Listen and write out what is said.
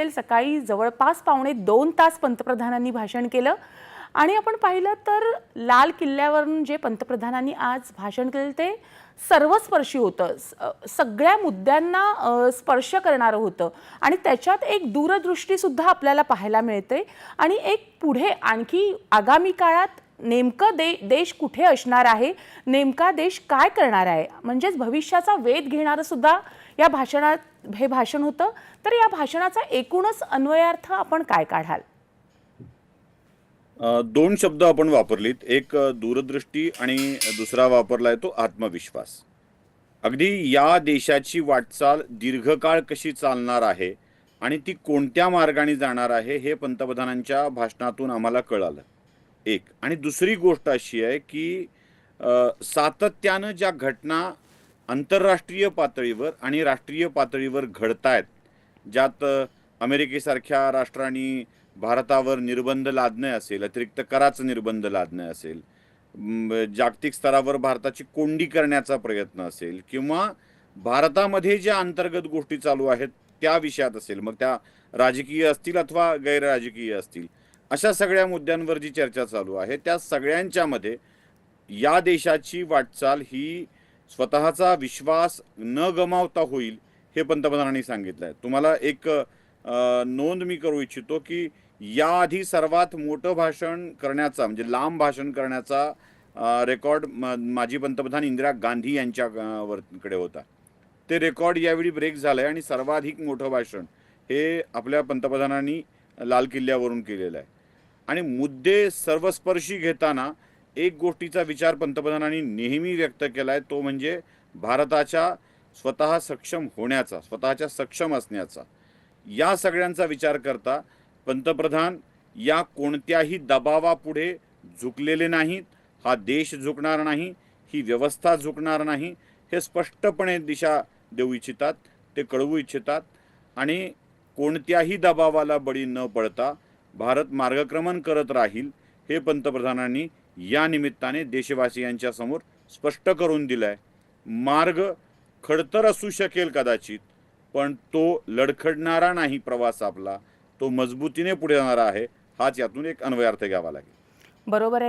असेल सकाळी जवळपास पावणे दोन तास पंतप्रधानांनी भाषण केलं. आणि आपण पाहिलं तर लाल किल्ल्यावरून जे पंतप्रधानांनी आज भाषण केलं ते सर्वस्पर्शी होतं. सगळ्या मुद्द्यांना स्पर्श करणारं होतं. आणि त्याच्यात एक दूरदृष्टीसुद्धा आपल्याला पाहायला मिळते. आणि एक पुढे आणखी आगामी काळात नेमकं दे देश कुठे असणार आहे? नेमका देश काय करणार आहे? म्हणजेच भविष्याचा वेध घेणारं सुद्धा या भाषणात हे भाषण होतं. तर या भाषणाचा एकूणच अन्वयार्थ आपण काय काढाल? दोन शब्द आपण वापरलीत. एक दूरदृष्टी आणि दुसरा वापरलाय तो आत्मविश्वास. अगदी या देशाची वाटचाल दीर्घकाळ कशी चालणार आहे आणि ती कोणत्या मार्गाने जाणार आहे हे पंतप्रधानांच्या भाषणातून आम्हाला कळालं. एक. आणि दुसरी गोष्ट अशी आहे की सातत्यानं ज्या घटना आंतरराष्ट्रीय पातळीवर आणि राष्ट्रीय पातळीवर घडतायत ज्यात अमेरिकेसारख्या राष्ट्रांनी भारतावर निर्बंध लादणे असेल अतिरिक्त कराचं निर्बंध लादणे असेल जागतिक स्तरावर भारताची कोंडी करण्याचा प्रयत्न असेल किंवा भारतामध्ये ज्या अंतर्गत गोष्टी चालू आहेत त्या विषयात असेल मग त्या राजकीय असतील अथवा गैरराजकीय असतील अशा सगळ्या मुद्द्यांवर जी चर्चा चालू आहे त्या सगळ्यांच्यामध्ये या देशाची वाटचाल ही स्वतःचा विश्वास न गमावता होईल हे पंतप्रधानांनी सांगितलं आहे तुम्हाला एक नोंद मी करू इच्छितो की याआधी सर्वात मोठं भाषण करण्याचा म्हणजे लांब भाषण करण्याचा रेकॉर्ड म- माजी पंतप्रधान इंदिरा गांधी यांच्या होता. ते रेकॉर्ड यावेळी ब्रेक झालं आहे आणि सर्वाधिक मोठं भाषण हे आपल्या पंतप्रधानांनी लाल किल्ल्यावरून केलेलं आहे. आणि मुद्दे सर्वस्पर्शी घेताना एक गोष्टीचा विचार पंतप्रधानांनी नेहमी व्यक्त केला आहे तो म्हणजे भारताच्या स्वतः सक्षम होण्याचा स्वतःच्या सक्षम असण्याचा. या सगळ्यांचा विचार करता पंतप्रधान या कोणत्याही दबावापुढे झुकलेले नाहीत हा देश झुकणार नाही ही व्यवस्था झुकणार नाही हे स्पष्टपणे दिशा देऊ इच्छितात ते कळवू इच्छितात आणि कोणत्याही दबावाला बळी न पडता भारत मार्गक्रमण करत राहील हे पंतप्रधानांनी या निमित्ताने देशवासियांच्या समोर स्पष्ट करून दिलाय. मार्ग खडतर असू शकेल कदाचित पण तो लडखडणारा नाही प्रवास आपला. तो मजबूतीने पुढे जाणारा आहे हाच यातून एक अन्वयार्थ घ्यावा लागेल. बरोबर आहे.